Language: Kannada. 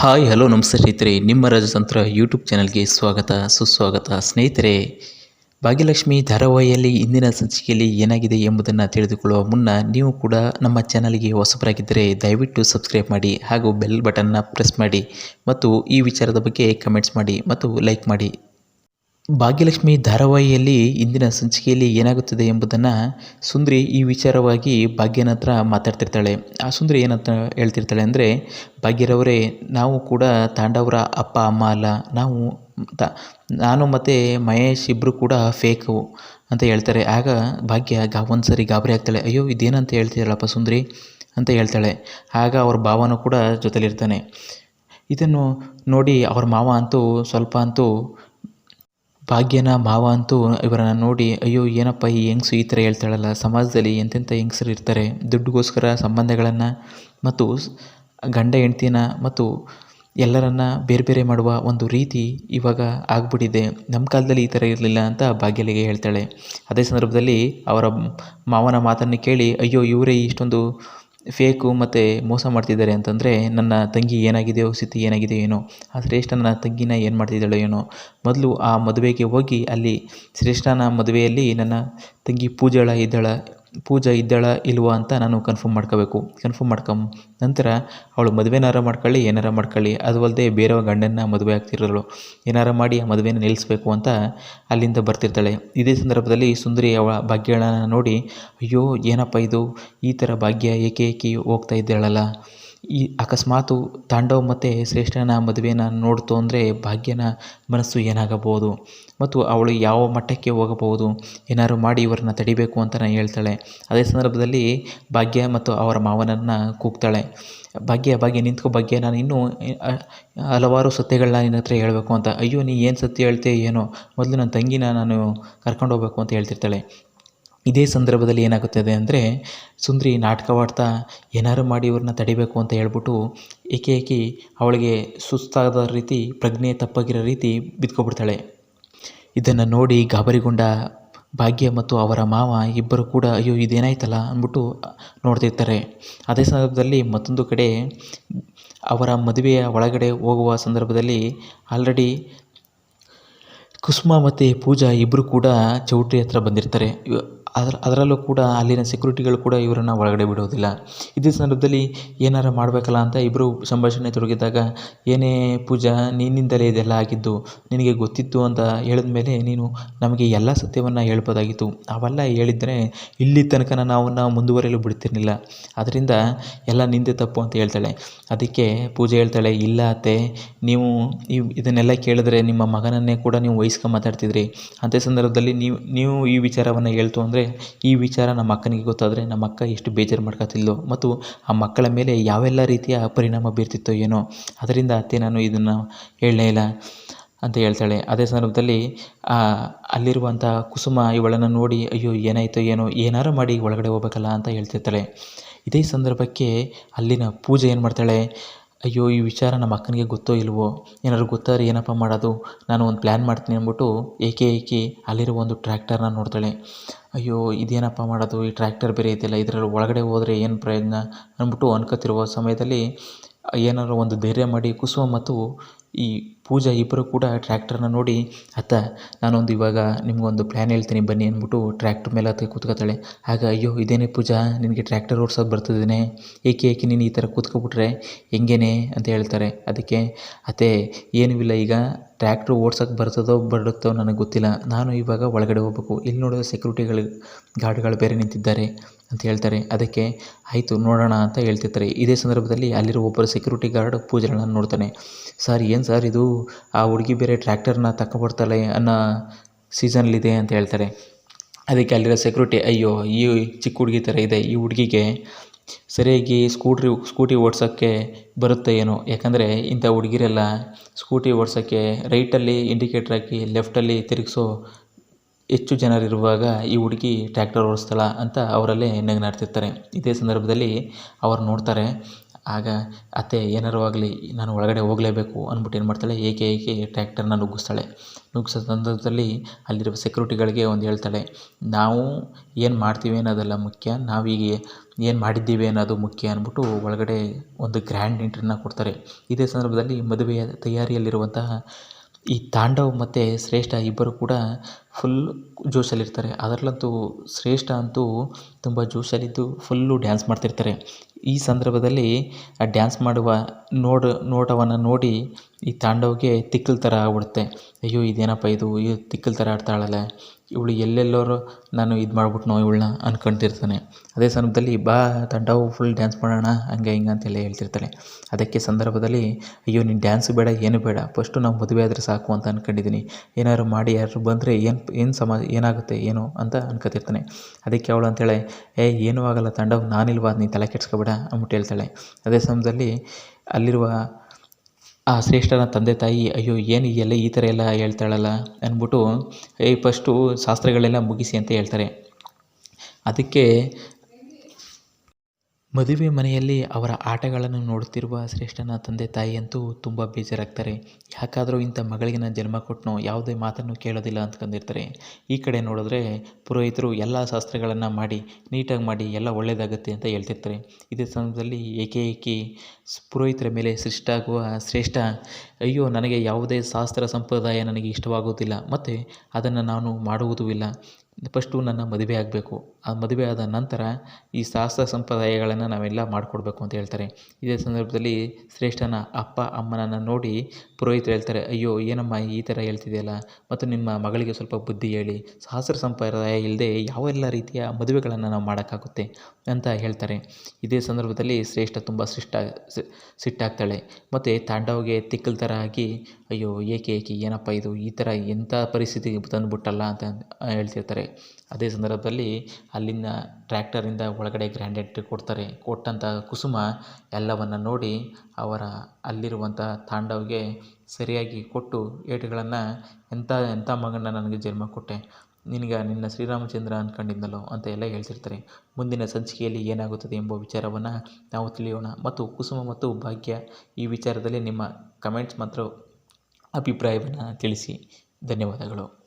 ಹಾಯ್, ಹಲೋ ನಮಸ್ತೆ ಸ್ನೇಹಿತರೆ. ನಿಮ್ಮ ರಾಜತಂತ್ರ ಯೂಟ್ಯೂಬ್ ಚಾನಲ್ಗೆ ಸ್ವಾಗತ, ಸುಸ್ವಾಗತ. ಸ್ನೇಹಿತರೆ, ಭಾಗ್ಯಲಕ್ಷ್ಮಿ ಧಾರಾವಾಹಿಯಲ್ಲಿ ಇಂದಿನ ಸಂಚಿಕೆಯಲ್ಲಿ ಏನಾಗಿದೆ ಎಂಬುದನ್ನು ತಿಳಿದುಕೊಳ್ಳುವ ಮುನ್ನ ನೀವು ಕೂಡ ನಮ್ಮ ಚಾನಲ್ಗೆ ಹೊಸಬರಾಗಿದ್ದರೆ ದಯವಿಟ್ಟು ಸಬ್ಸ್ಕ್ರೈಬ್ ಮಾಡಿ ಹಾಗೂ ಬೆಲ್ ಬಟನ್ನ ಪ್ರೆಸ್ ಮಾಡಿ ಮತ್ತು ಈ ವಿಚಾರದ ಬಗ್ಗೆ ಕಮೆಂಟ್ಸ್ ಮಾಡಿ ಮತ್ತು ಲೈಕ್ ಮಾಡಿ. ಭಾಗ್ಯಲಕ್ಷ್ಮಿ ಧಾರಾವಾಹಿಯಲ್ಲಿ ಇಂದಿನ ಸಂಚಿಕೆಯಲ್ಲಿ ಏನಾಗುತ್ತದೆ ಎಂಬುದನ್ನು ಸುಂದ್ರಿ ಈ ವಿಚಾರವಾಗಿ ಭಾಗ್ಯನ ಹತ್ರ ಮಾತಾಡ್ತಿರ್ತಾಳೆ. ಆ ಸುಂದ್ರಿ ಏನಂತ ಹೇಳ್ತಿರ್ತಾಳೆ ಅಂದರೆ, ಭಾಗ್ಯರವರೇ, ನಾವು ಕೂಡ ತಾಂಡವರ ಅಪ್ಪ, ಅಮ್ಮ ಅಲ್ಲ. ನಾವು ತ, ನಾನು ಮತ್ತು ಮಹೇಶ್ ಇಬ್ಬರು ಕೂಡ ಫೇಕು ಅಂತ ಹೇಳ್ತಾರೆ. ಆಗ ಭಾಗ್ಯ ಗಾ ಒಂದು ಸರಿ ಗಾಬರಿ ಆಗ್ತಾಳೆ. ಅಯ್ಯೋ, ಇದೇನಂತ ಹೇಳ್ತಿದ್ದಾಳಪ್ಪ ಸುಂದ್ರಿ ಅಂತ ಹೇಳ್ತಾಳೆ. ಆಗ ಅವ್ರ ಭಾವನೂ ಕೂಡ ಜೊತೆಲಿರ್ತಾನೆ. ಇದನ್ನು ನೋಡಿ ಅವ್ರ ಮಾವ ಅಂತೂ ಸ್ವಲ್ಪ ಅಂತೂ ಭಾಗ್ಯನ, ಮಾವ ಅಂತೂ ಇವರನ್ನು ನೋಡಿ, ಅಯ್ಯೋ, ಏನಪ್ಪ ಈ ಹೆಂಗ್ಸು ಈ ಥರ ಹೇಳ್ತಾಳಲ್ಲ, ಸಮಾಜದಲ್ಲಿ ಎಂತೆಂಥ ಹೆಂಗಸರು ಇರ್ತಾರೆ, ದುಡ್ಡುಗೋಸ್ಕರ ಸಂಬಂಧಗಳನ್ನು ಮತ್ತು ಗಂಡ ಹೆಂಡ್ತಿನ ಮತ್ತು ಎಲ್ಲರನ್ನ ಬೇರೆ ಬೇರೆ ಮಾಡುವ ಒಂದು ರೀತಿ ಇವಾಗ ಆಗ್ಬಿಟ್ಟಿದೆ. ನಮ್ಮ ಕಾಲದಲ್ಲಿ ಈ ಥರ ಇರಲಿಲ್ಲ ಅಂತ ಭಾಗ್ಯಲಿಗೆ ಹೇಳ್ತಾಳೆ. ಅದೇ ಸಂದರ್ಭದಲ್ಲಿ ಅವರ ಮಾವನ ಮಾತನ್ನು ಕೇಳಿ, ಅಯ್ಯೋ, ಇವರೇ ಇಷ್ಟೊಂದು ಫೇಕು ಮತ್ತು ಮೋಸ ಮಾಡ್ತಿದ್ದಾರೆ ಅಂತಂದರೆ ನನ್ನ ತಂಗಿ ಏನಾಗಿದೆಯೋ, ಸ್ಥಿತಿ ಏನಾಗಿದೆಯೋ ಏನೋ, ಆ ಶ್ರೇಷ್ಠ ನನ್ನ ತಂಗಿನ ಏನು ಮಾಡ್ತಿದ್ದಾಳೋ ಏನೋ. ಮೊದಲು ಆ ಮದುವೆಗೆ ಹೋಗಿ ಅಲ್ಲಿ ಶ್ರೇಷ್ಠನ ಮದುವೆಯಲ್ಲಿ ನನ್ನ ತಂಗಿ ಪೂಜಾಳ ಇದ್ದಾಳ ಪೂಜಾ ಇದ್ದಾಳ ಇಲ್ವಾ ಅಂತ ನಾನು ಕನ್ಫರ್ಮ್ ಮಾಡ್ಕೋಬೇಕು. ಕನ್ಫರ್ಮ್ ಮಾಡ್ಕೊಂಬ ನಂತರ ಅವಳು ಮದುವೆನಾರ ಮಾಡ್ಕೊಳ್ಳಿ, ಏನಾರ ಮಾಡ್ಕೊಳ್ಳಿ. ಅದು ಅಲ್ಲದೆ ಬೇರೆಯವ ಗಂಡನ್ನ ಮದುವೆ ಆಗ್ತಿರೋಳು. ಏನಾರ ಮಾಡಿ ಆ ಮದುವೆನ ನಿಲ್ಲಿಸ್ಬೇಕು ಅಂತ ಅಲ್ಲಿಂದ ಬರ್ತಿರ್ತಾಳೆ. ಇದೇ ಸಂದರ್ಭದಲ್ಲಿ ಸುಂದರಿ ಅವಳ ಭಾಗ್ಯಳನ್ನ ನೋಡಿ, ಅಯ್ಯೋ, ಏನಪ್ಪ ಇದು? ಈ ಥರ ಭಾಗ್ಯ ಏಕೆ ಏಕೆ ಹೋಗ್ತಾ ಇದ್ದಾಳಲ್ಲ? ಈ ಅಕಸ್ಮಾತು ತಾಂಡವ್ ಮತ್ತು ಶ್ರೇಷ್ಠನ ಮದುವೆನ ನೋಡ್ತು ಅಂದರೆ ಭಾಗ್ಯನ ಮನಸ್ಸು ಏನಾಗಬಹುದು? ಮತ್ತು ಅವಳು ಯಾವ ಮಟ್ಟಕ್ಕೆ ಹೋಗಬಹುದು? ಏನಾದ್ರು ಮಾಡಿ ಇವರನ್ನ ತಡಿಬೇಕು ಅಂತ ಹೇಳ್ತಾಳೆ. ಅದೇ ಸಂದರ್ಭದಲ್ಲಿ ಭಾಗ್ಯ ಮತ್ತು ಅವರ ಮಾವನನ್ನು ಕೂಗ್ತಾಳೆ. ಭಾಗ್ಯ ಭಾಗ್ಯ, ನಿಂತ್ಕೋ ಭಾಗ್ಯ, ನಾನು ಇನ್ನೂ ಹಲವಾರು ಸತ್ಯಗಳನ್ನ ನಿನ್ನ ಹತ್ರ ಹೇಳಬೇಕು ಅಂತ. ಅಯ್ಯೋ, ನೀ ಏನು ಸತ್ಯ ಹೇಳ್ತೆ ಏನೋ? ಮೊದಲು ನನ್ನ ತಂಗಿನ ನಾನು ಕರ್ಕೊಂಡು ಹೋಗ್ಬೇಕು ಅಂತ ಹೇಳ್ತಿರ್ತಾಳೆ. ಇದೇ ಸಂದರ್ಭದಲ್ಲಿ ಏನಾಗುತ್ತದೆ ಅಂದರೆ, ಸುಂದ್ರಿ ನಾಟಕವಾಡ್ತಾ ಏನಾರು ಮಾಡಿ ಇವ್ರನ್ನ ತಡಿಬೇಕು ಅಂತ ಹೇಳ್ಬಿಟ್ಟು ಏಕೆ ಏಕೆ ಅವಳಿಗೆ ಸುಸ್ತಾದ ರೀತಿ, ಪ್ರಜ್ಞೆ ತಪ್ಪಾಗಿರೋ ರೀತಿ ಬಿದ್ಕೊಬಿಡ್ತಾಳೆ. ಇದನ್ನು ನೋಡಿ ಗಾಬರಿಗೊಂಡ ಭಾಗ್ಯ ಮತ್ತು ಅವರ ಮಾವ ಇಬ್ಬರು ಕೂಡ, ಅಯ್ಯೋ, ಇದೇನಾಯ್ತಲ್ಲ? ಅಂದ್ಬಿಟ್ಟು ನೋಡ್ತಿರ್ತಾರೆ. ಅದೇ ಸಂದರ್ಭದಲ್ಲಿ ಮತ್ತೊಂದು ಕಡೆ ಅವರ ಮದುವೆಯ ಒಳಗಡೆ ಹೋಗುವ ಸಂದರ್ಭದಲ್ಲಿ ಆಲ್ರೆಡಿ ಕುಸುಮ ಮತ್ತು ಪೂಜಾ ಇಬ್ಬರು ಕೂಡ ಚೌಟ್ರಿ ಹತ್ರ ಬಂದಿರ್ತಾರೆ. ಅದರ, ಅದರಲ್ಲೂ ಕೂಡ ಅಲ್ಲಿನ ಸೆಕ್ಯೂರಿಟಿಗಳು ಕೂಡ ಇವರನ್ನು ಒಳಗಡೆ ಬಿಡೋದಿಲ್ಲ ಇದೇ ಸಂದರ್ಭದಲ್ಲಿ ಏನಾರ ಮಾಡಬೇಕಲ್ಲ ಅಂತ ಇಬ್ಬರು ಸಂಭಾಷಣೆ ತೊಡಗಿದಾಗ, ಏನೇ ಪೂಜಾ, ನಿನ್ನಿಂದಲೇ ಇದೆಲ್ಲ ಆಗಿದ್ದು, ನಿನಗೆ ಗೊತ್ತಿತ್ತು ಅಂತ ಹೇಳಿದ ಮೇಲೆ ನೀನು ನಮಗೆ ಎಲ್ಲ ಸತ್ಯವನ್ನು ಹೇಳ್ಬೋದಾಗಿತ್ತು. ಅವೆಲ್ಲ ಹೇಳಿದರೆ ಇಲ್ಲಿ ತನಕ ನಾವು ಮುಂದುವರೆಯಲು ಬಿಡ್ತಿರ್ಲಿಲ್ಲ. ಅದರಿಂದ ಎಲ್ಲ ನಿಂದೆ ತಪ್ಪು ಅಂತ ಹೇಳ್ತಾಳೆ. ಅದಕ್ಕೆ ಪೂಜೆ ಹೇಳ್ತಾಳೆ, ಇಲ್ಲ ಅತ್ತೆ, ನೀವು ಇದನ್ನೆಲ್ಲ ಕೇಳಿದ್ರೆ ನಿಮ್ಮ ಮಗನನ್ನೇ ಕೂಡ ನೀವು ವಹಿಸ್ಕೊಂಡು ಮಾತಾಡ್ತಿದ್ರಿ. ಅಂಥ ಸಂದರ್ಭದಲ್ಲಿ ನೀವು ನೀವು ಈ ವಿಚಾರವನ್ನು ಹೇಳ್ತು ಅಂದರೆ ಈ ವಿಚಾರ ನಮ್ಮ ಅಕ್ಕನಿಗೆ ಗೊತ್ತಾದರೆ ನಮ್ಮ ಅಕ್ಕ ಎಷ್ಟು ಬೇಜಾರು ಮಾಡ್ಕೊತಿದ್ಲು ಮತ್ತು ಆ ಮಕ್ಕಳ ಮೇಲೆ ಯಾವೆಲ್ಲ ರೀತಿಯ ಪರಿಣಾಮ ಬೀರ್ತಿತ್ತೋ ಏನೋ. ಅದರಿಂದ ಅತ್ತೆ ನಾನು ಇದನ್ನು ಹೇಳಲೇ ಇಲ್ಲ ಅಂತ ಹೇಳ್ತಾಳೆ. ಅದೇ ಸಂದರ್ಭದಲ್ಲಿ ಅಲ್ಲಿರುವಂಥ ಕುಸುಮ ಇವಳನ್ನು ನೋಡಿ, ಅಯ್ಯೋ, ಏನಾಯಿತೋ ಏನೋ, ಏನಾರು ಮಾಡಿ ಒಳಗಡೆ ಹೋಗ್ಬೇಕಲ್ಲ? ಅಂತ ಹೇಳ್ತಿರ್ತಾಳೆ. ಇದೇ ಸಂದರ್ಭಕ್ಕೆ ಅಲ್ಲಿನ ಪೂಜೆ ಏನು ಮಾಡ್ತಾಳೆ? ಅಯ್ಯೋ, ಈ ವಿಚಾರ ನಮ್ಮ ಅಕ್ಕನಿಗೆ ಗೊತ್ತೋ ಇಲ್ವೋ? ಏನಾದ್ರು ಗೊತ್ತಾದ್ರೆ ಏನಪ್ಪ ಮಾಡೋದು? ನಾನು ಒಂದು ಪ್ಲ್ಯಾನ್ ಮಾಡ್ತೀನಿ ಅಂದ್ಬಿಟ್ಟು ಏಕೆ ಏಕೆ ಅಲ್ಲಿರೋ ಒಂದು ಟ್ರ್ಯಾಕ್ಟರ್ನ ನೋಡ್ತಾಳೆ. ಅಯ್ಯೋ, ಇದೇನಪ್ಪ ಮಾಡೋದು? ಈ ಟ್ರ್ಯಾಕ್ಟರ್ ಬೇರೆ ಇದೆಯಲ್ಲ ಇದರಲ್ಲಿ ಒಳಗಡೆ ಹೋದರೆ ಏನು ಪ್ರಯೋಜನ? ಅಂದ್ಬಿಟ್ಟು ಅನ್ಕೋತಿರುವ ಸಮಯದಲ್ಲಿ ಏನಾದ್ರು ಒಂದು ಧೈರ್ಯ ಮಾಡಿ ಕುಸುಮ ಮತ್ತು ಈ ಪೂಜಾ ಇಬ್ಬರು ಕೂಡ ಟ್ರ್ಯಾಕ್ಟರ್ನ ನೋಡಿ, ಅತ್ತ, ನಾನೊಂದು ಇವಾಗ ನಿಮಗೊಂದು ಪ್ಲ್ಯಾನ್ ಹೇಳ್ತೀನಿ, ಬನ್ನಿ ಅಂದ್ಬಿಟ್ಟು ಟ್ರ್ಯಾಕ್ಟರ್ ಮೇಲೆ ಹತ್ತಿ ಕೂತ್ಕೋತಾಳೆ. ಆಗ, ಅಯ್ಯೋ, ಇದೇನೇ ಪೂಜಾ, ನಿನಗೆ ಟ್ರ್ಯಾಕ್ಟರ್ ಓಡ್ಸೋದು ಬರ್ತಿದ್ದೇನೆ ಏಕೆ ಏಕೆ ನೀನು ಈ ಥರ ಕೂತ್ಕೊಬಿಟ್ರೆ? ಹೆಂಗೇನೆ? ಅಂತ ಹೇಳ್ತಾರೆ. ಅದಕ್ಕೆ, ಅತ್ತೆ, ಏನೂ ಇಲ್ಲ ಈಗ. ಟ್ರ್ಯಾಕ್ಟ್ರು ಓಡ್ಸೋಕೆ ಬರ್ತದೋ ಬರುತ್ತೋ ನನಗೆ ಗೊತ್ತಿಲ್ಲ. ನಾನು ಇವಾಗ ಒಳಗಡೆ ಹೋಗ್ಬೇಕು. ಇಲ್ಲಿ ನೋಡಿದ್ರೆ ಸೆಕ್ಯೂರಿಟಿಗಳು, ಗಾರ್ಡ್ಗಳು ಬೇರೆ ನಿಂತಿದ್ದಾರೆ ಅಂತ ಹೇಳ್ತಾರೆ. ಅದಕ್ಕೆ ಆಯಿತು, ನೋಡೋಣ ಅಂತ ಹೇಳ್ತಿರ್ತಾರೆ. ಇದೇ ಸಂದರ್ಭದಲ್ಲಿ ಅಲ್ಲಿರೋ ಒಬ್ಬರು ಸೆಕ್ಯೂರಿಟಿ ಗಾರ್ಡ್ ಪೂಜೆಗಳನ್ನ ನೋಡ್ತಾನೆ. ಸರ್, ಏನು ಸರ್ ಇದು? ಆ ಹುಡುಗಿ ಬೇರೆ ಟ್ರ್ಯಾಕ್ಟರ್ನ ತಗೊಬರ್ತಾಳೆ ಅನ್ನೋ ಸೀಸನ್ಲಿದೆ ಅಂತ ಹೇಳ್ತಾರೆ. ಅದಕ್ಕೆ ಅಲ್ಲಿರೋ ಸೆಕ್ಯೂರಿಟಿ, ಅಯ್ಯೋ, ಈ ಚಿಕ್ಕ ಹುಡುಗಿ ಥರ ಇದೆ. ಈ ಹುಡುಗಿಗೆ ಸರಿಯಾಗಿ ಸ್ಕೂಟ್ರಿ, ಸ್ಕೂಟಿ ಓಡ್ಸೋಕ್ಕೆ ಬರುತ್ತೆ ಏನೋ. ಯಾಕಂದರೆ ಇಂಥ ಹುಡುಗಿರೆಲ್ಲ ಸ್ಕೂಟಿ ಓಡ್ಸೋಕ್ಕೆ ರೈಟಲ್ಲಿ ಇಂಡಿಕೇಟ್ರ್ ಹಾಕಿ ಲೆಫ್ಟಲ್ಲಿ ತಿರುಗಿಸೋ ಹೆಚ್ಚು ಜನರಿರುವಾಗ ಈ ಹುಡುಗಿ ಟ್ರ್ಯಾಕ್ಟರ್ ಓಡಿಸ್ತಾಳ ಅಂತ ಅವರಲ್ಲೇ ನಗ್ನಾಡ್ತಿರ್ತಾರೆ. ಇದೇ ಸಂದರ್ಭದಲ್ಲಿ ಅವ್ರು ನೋಡ್ತಾರೆ ಆಗ ಅತ್ತೆ ಏನಾರು ಆಗಲಿ, ನಾನು ಒಳಗಡೆ ಹೋಗಲೇಬೇಕು ಅಂದ್ಬಿಟ್ಟು ಏನು ಮಾಡ್ತಾಳೆ, ಏಕೆ ಏಕೆ ಟ್ರ್ಯಾಕ್ಟರ್ನ ನುಗ್ಗಿಸ್ತಾಳೆ. ನುಗ್ಗಿಸೋ ಸಂದರ್ಭದಲ್ಲಿ ಅಲ್ಲಿರುವ ಸೆಕ್ಯೂರಿಟಿಗಳಿಗೆ ಒಂದು ಹೇಳ್ತಾಳೆ, ನಾವು ಏನು ಮಾಡ್ತೀವಿ ಅನ್ನೋದೆಲ್ಲ ಮುಖ್ಯ, ನಾವೀಗ ಏನು ಮಾಡಿದ್ದೀವಿ ಅನ್ನೋದು ಮುಖ್ಯ ಅಂದ್ಬಿಟ್ಟು ಒಳಗಡೆ ಒಂದು ಗ್ರ್ಯಾಂಡ್ ಎಂಟ್ರಿನ ಕೊಡ್ತಾರೆ. ಇದೇ ಸಂದರ್ಭದಲ್ಲಿ ಮದುವೆಯ ತಯಾರಿಯಲ್ಲಿರುವಂತಹ ಈ ತಾಂಡವ್ ಮತ್ತು ಶ್ರೇಷ್ಠ ಇಬ್ಬರು ಕೂಡ ಫುಲ್ ಜೋಶಲ್ಲಿರ್ತಾರೆ. ಅದರಲ್ಲಂತೂ ಶ್ರೇಷ್ಠ ಅಂತೂ ತುಂಬ ಜೋಶಲ್ಲಿದ್ದು ಫುಲ್ಲು ಡ್ಯಾನ್ಸ್ ಮಾಡ್ತಿರ್ತಾರೆ. ಈ ಸಂದರ್ಭದಲ್ಲಿ ಆ ಡ್ಯಾನ್ಸ್ ಮಾಡುವ ನೋಡ, ನೋಟವನ್ನು ನೋಡಿ ಈ ತಾಂಡವ್ಗೆ ತಿಕ್ಕಲ್ ಥರ ಆಗ್ಬಿಡುತ್ತೆ. ಅಯ್ಯೋ, ಇದೇನಪ್ಪ ಇದು? ಇದು ತಿಕ್ಕಲ್ ಥರ ಆಡ್ತಾಳಲ್ಲ ಇವಳು ಎಲ್ಲೆಲ್ಲೋರು ನಾನು ಇದು ಮಾಡ್ಬಿಟ್ನೋ ಇವಳನ್ನ ಅನ್ಕೊಂತಿರ್ತಾನೆ. ಅದೇ ಸಂದರ್ಭದಲ್ಲಿ, ಬಾ ತಾಂಡವ್ ಫುಲ್ ಡ್ಯಾನ್ಸ್ ಮಾಡೋಣ, ಹಂಗೆ ಹಿಂಗೆ ಅಂತೆಲ್ಲ ಹೇಳ್ತಿರ್ತಾಳೆ. ಅದಕ್ಕೆ ಸಂದರ್ಭದಲ್ಲಿ, ಅಯ್ಯೋ, ನೀನು ಡ್ಯಾನ್ಸು ಬೇಡ, ಏನು ಬೇಡ. ಫಸ್ಟು ನಾವು ಮದುವೆ ಆದರೆ ಸಾಕು ಅಂತ ಅಂದ್ಕೊಂಡಿದ್ದೀನಿ ಏನಾದ್ರು ಮಾಡಿ ಯಾರು ಬಂದರೆ ಏನು ಏನು ಸಮ ಏನಾಗುತ್ತೆ, ಏನು ಅಂತ ಅನ್ಕೋತಿರ್ತಾನೆ. ಅದಕ್ಕೆ ಅವಳು ಅಂತೇಳೆ ಏ, ಏನೂ ಆಗಲ್ಲ ತಾಂಡವ್, ನಾನಿಲ್ವಾ? ನೀನು ತಲೆ ಕೆಡ್ಸ್ಕೊಬೇಡ ಅಂದ್ಬಿಟ್ಟು ಹೇಳ್ತಾಳೆ. ಅದೇ ಸಮಯದಲ್ಲಿ ಅಲ್ಲಿರುವ ಆ ಶ್ರೇಷ್ಠನ ತಂದೆ ತಾಯಿ, ಅಯ್ಯೋ, ಏನು ಎಲ್ಲ ಈ ಥರ ಎಲ್ಲ ಹೇಳ್ತಾಳಲ್ಲ? ಅಂದ್ಬಿಟ್ಟು, ಏಯ್ ಫಸ್ಟು ಶಾಸ್ತ್ರಗಳೆಲ್ಲ ಮುಗಿಸಿ ಅಂತ ಹೇಳ್ತಾರೆ. ಅದಕ್ಕೆ ಮದುವೆ ಮನೆಯಲ್ಲಿ ಅವರ ಆಟಗಳನ್ನು ನೋಡುತ್ತಿರುವ ಶ್ರೇಷ್ಠನ ತಂದೆ ತಾಯಿಯಂತೂ ತುಂಬ ಬೇಜಾರಾಗ್ತಾರೆ. ಯಾಕಾದರೂ ಇಂಥ ಮಗಳಿಗೆ ನಾನು ಜನ್ಮ ಕೊಟ್ಟನೋ ಯಾವುದೇ ಮಾತನ್ನು ಕೇಳೋದಿಲ್ಲ ಅಂದ್ಕೊಂಡಿರ್ತಾರೆ ಈ ಕಡೆ ನೋಡಿದ್ರೆ ಪುರೋಹಿತರು ಎಲ್ಲ ಶಾಸ್ತ್ರಗಳನ್ನು ಮಾಡಿ, ನೀಟಾಗಿ ಮಾಡಿ, ಎಲ್ಲ ಒಳ್ಳೆಯದಾಗುತ್ತೆ ಅಂತ ಹೇಳ್ತಿರ್ತಾರೆ. ಇದೇ ಸಮಯದಲ್ಲಿ ಏಕೆ ಪುರೋಹಿತರ ಮೇಲೆ ಸೃಷ್ಟಾಗುವ ಶ್ರೇಷ್ಠ, ಅಯ್ಯೋ, ನನಗೆ ಯಾವುದೇ ಶಾಸ್ತ್ರ ಸಂಪ್ರದಾಯ ನನಗೆ ಇಷ್ಟವಾಗುವುದಿಲ್ಲ, ಮತ್ತು ಅದನ್ನು ನಾನು ಮಾಡುವುದೂ ಇಲ್ಲ. ಫಸ್ಟು ನನ್ನ ಮದುವೆ ಆಗಬೇಕು. ಆ ಮದುವೆ ಆದ ನಂತರ ಈ ಶಾಸ್ತ್ರ ಸಂಪ್ರದಾಯಗಳನ್ನು ನಾವೆಲ್ಲ ಮಾಡಿಕೊಡ್ಬೇಕು ಅಂತ ಹೇಳ್ತಾರೆ. ಇದೇ ಸಂದರ್ಭದಲ್ಲಿ ಶ್ರೇಷ್ಠನ ಅಪ್ಪ, ಅಮ್ಮನನ್ನು ನೋಡಿ ಪುರೋಹಿತರು ಹೇಳ್ತಾರೆ, ಅಯ್ಯೋ, ಏನಮ್ಮ ಈ ಥರ ಹೇಳ್ತಿದೆಯಲ್ಲ? ಮತ್ತು ನಿಮ್ಮ ಮಗಳಿಗೆ ಸ್ವಲ್ಪ ಬುದ್ಧಿ ಹೇಳಿ. ಶಾಸ್ತ್ರ ಸಂಪ್ರದಾಯ ಇಲ್ಲದೆ ಯಾವೆಲ್ಲ ರೀತಿಯ ಮದುವೆಗಳನ್ನು ನಾವು ಮಾಡೋಕ್ಕಾಗುತ್ತೆ? ಅಂತ ಹೇಳ್ತಾರೆ. ಇದೇ ಸಂದರ್ಭದಲ್ಲಿ ಶ್ರೇಷ್ಠ ತುಂಬ ಶಿಷ್ಟ ಸಿಟ್ಟಾಗ್ತಾಳೆ. ಮತ್ತು ತಾಂಡವ್ಗೆ ತಿಕ್ಕಲ್ ಥರ ಆಗಿ ಅಯ್ಯೋ, ಏಕೆ ಏಕೆ, ಏನಪ್ಪ ಇದು? ಈ ಥರ ಎಂಥ ಪರಿಸ್ಥಿತಿಗೆ ತಂದುಬಿಟ್ಟಲ್ಲ? ಅಂತ ಹೇಳ್ತಿರ್ತಾರೆ. ಅದೇ ಸಂದರ್ಭದಲ್ಲಿ ಅಲ್ಲಿನ ಟ್ರ್ಯಾಕ್ಟರಿಂದ ಒಳಗಡೆ ಗ್ರ್ಯಾಂಡ್ ಎಂಟ್ರಿ ಕೊಡ್ತಾರೆ. ಕೊಟ್ಟಂಥ ಕುಸುಮ ಎಲ್ಲವನ್ನು ನೋಡಿ ಅವರ ಅಲ್ಲಿರುವಂಥ ತಾಂಡವ್ಗೆ ಸರಿಯಾಗಿ ಕೊಟ್ಟು ಏಟುಗಳನ್ನು ಎಂಥ ಎಂಥ ಮಗನ ನನಗೆ ಜನ್ಮ ಕೊಟ್ಟೆ? ನಿನಗೆ ನಿನ್ನ ಶ್ರೀರಾಮಚಂದ್ರ ಅಂದ್ಕೊಂಡಿದ್ನಲ್ಲೋ ಅಂತ ಎಲ್ಲ ಹೇಳ್ತಿರ್ತಾರೆ. ಮುಂದಿನ ಸಂಚಿಕೆಯಲ್ಲಿ ಏನಾಗುತ್ತದೆ ಎಂಬ ವಿಚಾರವನ್ನು ನಾವು ತಿಳಿಯೋಣ. ಮತ್ತು ಕುಸುಮ ಮತ್ತು ಭಾಗ್ಯ ಈ ವಿಚಾರದಲ್ಲಿ ನಿಮ್ಮ ಕಮೆಂಟ್ಸ್ ಮಾತ್ರ ಅಭಿಪ್ರಾಯವನ್ನು ತಿಳಿಸಿ. ಧನ್ಯವಾದಗಳು.